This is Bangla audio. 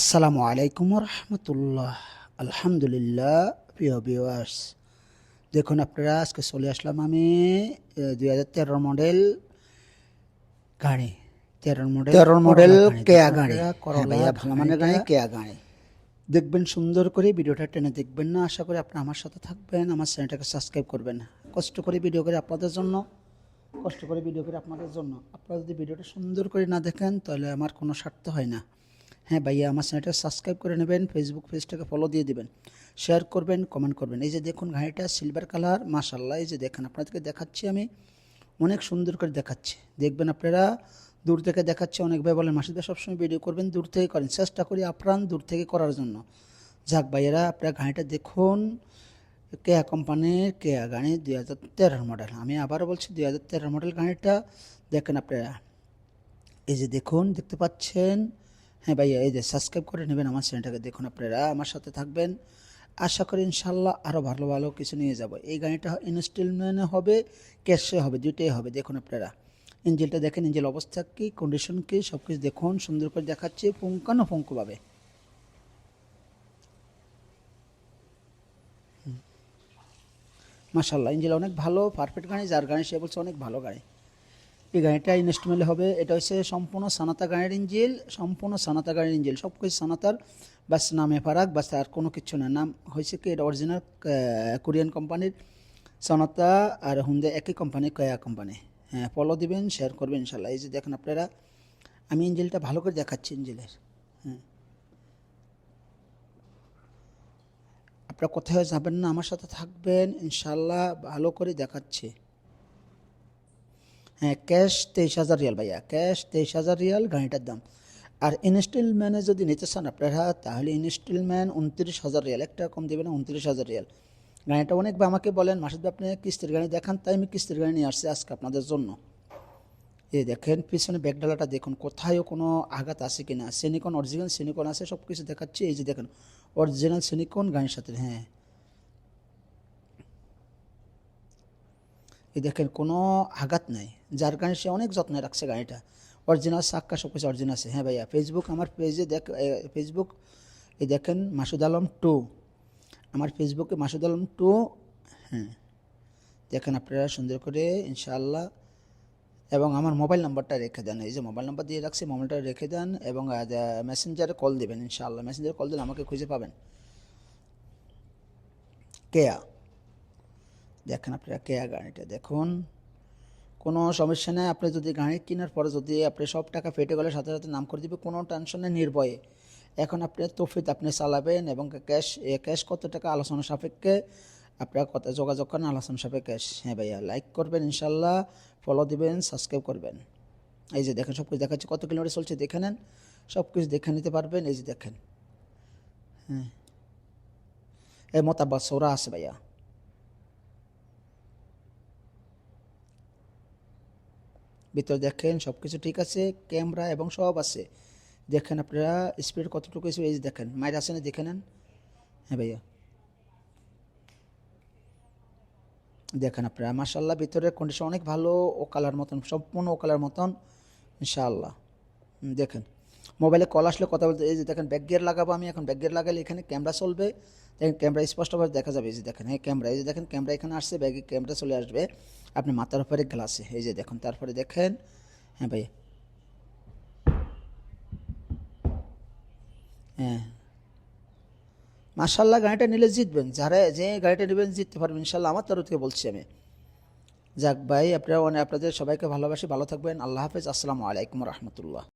আসসালামু আলাইকুম রহমতুল্লাহ আলহামদুলিল্লাহ প্রিয় ভিউয়ার্স দেখুন আপনারা আজকে চলে আসলাম আমি দুই হাজার তেরো মডেল গাড়ি। তেরো মডেল তেরো মডেল কেয়া গাড়ি। হ্যাঁ ভাইয়া ভালো মানের গাড়ি কেয়া গাড়ি। দেখবেন সুন্দর করে ভিডিওটা টেনে দেখবেন না আশা করি আপনি আমার সাথে থাকবেন আমার চ্যানেলটাকে সাবস্ক্রাইব করবেন। কষ্ট করে ভিডিও করে আপনাদের জন্য কষ্ট করে ভিডিও করে আপনাদের জন্য। আপনারা যদি ভিডিওটা সুন্দর করে না দেখেন তাহলে আমার কোনো স্বার্থ হয় না। হ্যাঁ ভাইয়া, আমার চ্যানেলটা সাবস্ক্রাইব করে নেবেন ফেসবুক পেজটাকে ফলো দিয়ে দেবেন। শেয়ার করবেন কমেন্ট করবেন। এই যে দেখুন, গাড়িটা সিলভার কালার মাশাল্লাহ এই যে দেখেন, আপনাদেরকে দেখাচ্ছি আমি, অনেক সুন্দর করে দেখাচ্ছি। দেখবেন আপনারা, দূর থেকে দেখাচ্ছে, অনেক ভাই বলেন, মাসিদা সবসময় ভিডিও করবেন, দূর থেকে করেন। চেষ্টা করি আপ্রাণ দূর থেকে করার জন্য। যাক ভাইয়েরা, আপনারা গাড়িটা দেখুন কেয়া কোম্পানির কেয়া গাড়ি দুই হাজার তেরোর মডেল আমি আবারও বলছি, দুই হাজার তেরোর মডেল গাড়িটা। দেখেন আপনারা, এই যে দেখুন, দেখতে পাচ্ছেন হ্যাঁ ভাইয়া, এই যে সাবস্ক্রাইব করে নেবেন আমার চ্যানেলটাকে দেখুন আপনারা, আমার সাথে থাকবেন। আশা করি ইনশাল্লাহ আরও ভালো ভালো কিছু নিয়ে যাব। এই গাড়িটা ইনস্টলমেন্টে হবে ক্যাশে হবে, দুইটাই হবে, দেখুন আপনারা। ইঞ্জিলটা দেখেন, ইঞ্জিল অবস্থা কী কন্ডিশন কী সব কিছু দেখুন, সুন্দর করে দেখাচ্ছে পুঙ্কানো পুঙ্কুভাবে মাসাল্লাহ ইঞ্জিল অনেক ভালো পারফেক্ট গাড়ি, যার গাড়ি সে বলছে অনেক ভালো গাড়ি। এই গাড়িটা ইনস্টলমেন্টে হবে। এটা হচ্ছে সম্পূর্ণ সানাতা গাড়ির ইঞ্জিল সম্পূর্ণ সানাতা গাড়ির ইঞ্জিল সব কিছু সানাতার, বাস নামে ফারাক, বাস আর কোনো কিছু না। নাম হয়েছে কি, এটা অরিজিনাল কোরিয়ান কোম্পানির সানাতা আর হুন্দে একই কোম্পানি কয়া কোম্পানি হ্যাঁ ফলো দিবেন শেয়ার করবেন ইনশাল্লাহ এই যে দেখেন আপনারা, আমি ইঞ্জিলটা ভালো করে দেখাচ্ছি ইঞ্জিলের হ্যাঁ। আপনারা কোথায় যাবেন না, আমার সাথে থাকবেন ইনশাল্লাহ ভালো করে দেখাচ্ছে। হ্যাঁ ক্যাশ তেইশ হাজার রিয়াল ভাইয়া, ক্যাশ তেইশ হাজার রিয়াল গাড়িটার দাম। আর ইনস্টলম্যানে যদি নিতে চান আপনারা, তাহলে ইনস্টলম্যান উনত্রিশ হাজার রিয়াল একটা কম দেবেন উনত্রিশ হাজার রিয়াল। গাড়িটা অনেক বা আমাকে বলেন মাসুদ আপনি কিস্তির গাড়ি দেখান, তাই আমি কিস্তির গাড়ি নিয়ে আসছি আজকে আপনাদের জন্য। এই দেখেন, পিছনে ব্যাগডালাটা দেখুন, কোথায়ও কোনো আঘাত আছে কি না সেনিকন অরিজিনাল সেনিকন আছে সব কিছু দেখাচ্ছি, এই যে দেখেন অরিজিনাল সেনিকন গাড়ির সাথে হ্যাঁ। এই দেখেন কোনো আঘাত নাই। যার কারণে সে অনেক যত্নে রাখছে গাড়িটা। অরিজিনাল সাক্কা সব কিছু অরিজিনাল আছে। হ্যাঁ ভাইয়া ফেসবুক আমার পেজে দেখ ফেসবুক এই দেখেন মাসুদ আলম টু আমার ফেসবুকে মাসুদ আলম টু হ্যাঁ। দেখেন আপনারা সুন্দর করে, ইনশাআল্লাহ। এবং আমার মোবাইল নাম্বারটা রেখে দেন। এই যে মোবাইল নাম্বার দিয়ে রাখছি মোবাইলটা রেখে দেন এবং মেসেঞ্জারে কল দেবেন, ইনশাআল্লাহ। মেসেঞ্জারে কল দিলে আমাকে খুঁজে পাবেন। কেয়া। দেখেন আপনারা কেয়া গাড়িটা, দেখুন। কোনো সমস্যা নেই, আপনি যদি গাড়ি কেনার পরে যদি আপনি সব টাকা ফেটে গেলে সাথে সাথে নাম করে দিবে, কোনো টেনশনে নির্ভয়ে। এখন আপনি তফিত আপনি চালাবেন এবং ক্যাশ ক্যাশ কত টাকা, আলোচনা সাপেক্ষে আপনারা কত যোগাযোগ করেন, আলোচনা সাপেক্ষে ক্যাশ হ্যাঁ ভাইয়া লাইক করবেন ইনশাল্লাহ ফলো দিবেন সাবস্ক্রাইব করবেন। এই যে দেখেন সব কিছু দেখাচ্ছি, কত কিলোমিটার চলছে, দেখে নেন। সব কিছু দেখে নিতে পারবেন, এই যে দেখেন। হ্যাঁ। এই মোতাবাদ সৌরা আছে ভাইয়া। ভিতরে দেখেন সব কিছু ঠিক আছে, ক্যামেরা এবং সব আছে। দেখেন আপনারা স্পিড কতটুকু এই দেখেন মায়ের আছে না, দেখে নেন। হ্যাঁ ভাইয়া। দেখেন আপনারা মার্শাল্লাহ ভিতরের কন্ডিশন অনেক ভালো, ও কালার মতন, সম্পূর্ণ ও কালার মতন ইনশাল্লাহ দেখেন। মোবাইলে কল আসলে কথা বলতে এই যে দেখেন ব্যাক গিয়ার লাগাবো আমি, এখন ব্যাক গিয়ার লাগালে এখানে ক্যামেরা চলবে। দেখেন ক্যামেরা স্পষ্টভাবে দেখা যাবে, এই যে দেখেন হ্যাঁ ক্যামেরা এই যে দেখেন ক্যামেরা এখানে আসছে ব্যাগে ক্যামেরা চলে আসবে। আপনি মাথার উপরে গ্লাসে এই যে দেখুন, তারপরে দেখেন হ্যাঁ ভাই। হ্যাঁ। মার্শাল্লাহ গাড়িটা নিলে জিতবেন। যারা যে গাড়িটা নেবেন, জিততে পারবেন। ইনশাল্লাহ আমার তরফ থেকে বলছি আমি। যাক ভাই, আপনারা আপনাদের সবাইকে ভালোবাসি, ভালো থাকবেন। আল্লাহ হাফেজ। আসসালামু আলাইকুম রহমতুল্লাহ।